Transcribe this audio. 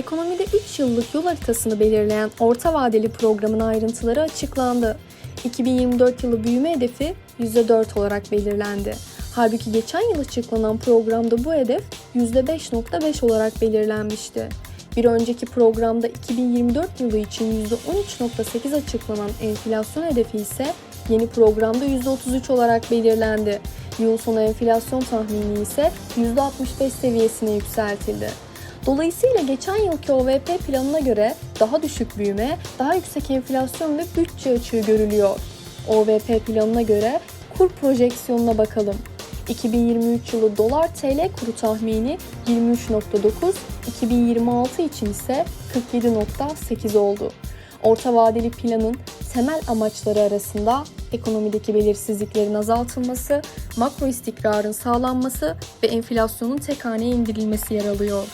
Ekonomide 3 yıllık yol haritasını belirleyen orta vadeli programın ayrıntıları açıklandı. 2024 yılı büyüme hedefi %4 olarak belirlendi. Halbuki geçen yıl açıklanan programda bu hedef %5.5 olarak belirlenmişti. Bir önceki programda 2024 yılı için %13.8 açıklanan enflasyon hedefi ise yeni programda %33 olarak belirlendi. Yıl sonu enflasyon tahmini ise %65 seviyesine yükseltildi. Dolayısıyla geçen yılki OVP planına göre daha düşük büyüme, daha yüksek enflasyon ve bütçe açığı görülüyor. OVP planına göre kur projeksiyonuna bakalım. 2023 yılı dolar TL kuru tahmini 23.9, 2026 için ise 47.8 oldu. Orta vadeli planın temel amaçları arasında ekonomideki belirsizliklerin azaltılması, makro istikrarın sağlanması ve enflasyonun tek haneye indirilmesi yer alıyor.